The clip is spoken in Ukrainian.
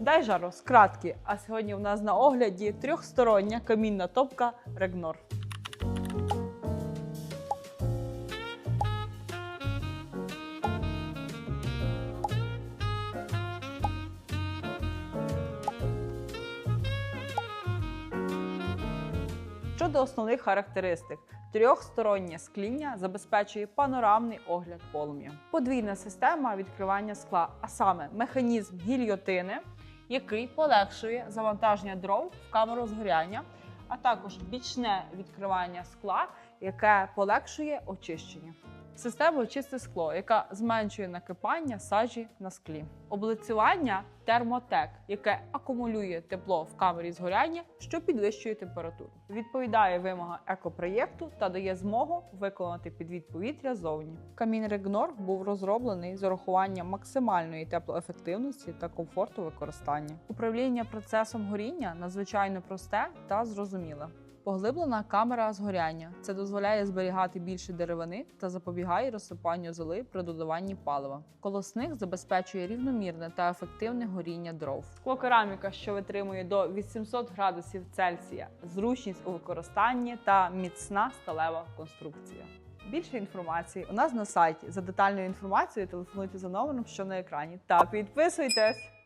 Дай жару кратки. А сьогодні у нас на огляді трьохстороння камінна топка Регнор. Щодо основних характеристик, трьохстороннє скління забезпечує панорамний огляд полум'я. Подвійна система відкривання скла, а саме механізм гільйотини, який полегшує завантаження дров в камеру згоряння, а також бічне відкривання скла, яке полегшує очищення. Система чисте скло, яка зменшує накипання сажі на склі. Облицювання термотек, яке акумулює тепло в камері згоряння, що підвищує температуру. Відповідає вимогам екопроєкту та дає змогу виконати підвід повітря зовні. Камін Регнор був розроблений з урахуванням максимальної теплоефективності та комфорту використання. Управління процесом горіння надзвичайно просте та зрозуміле. Поглиблена камера згоряння. Це дозволяє зберігати більше деревини та запобігає розсипанню золи при додаванні палива. Колосник забезпечує рівномірне та ефективне горіння дров. Склокераміка, що витримує до 800 градусів Цельсія, зручність у використанні та міцна сталева конструкція. Більше інформації у нас на сайті. За детальною інформацією телефонуйте за номером, що на екрані. Та підписуйтесь!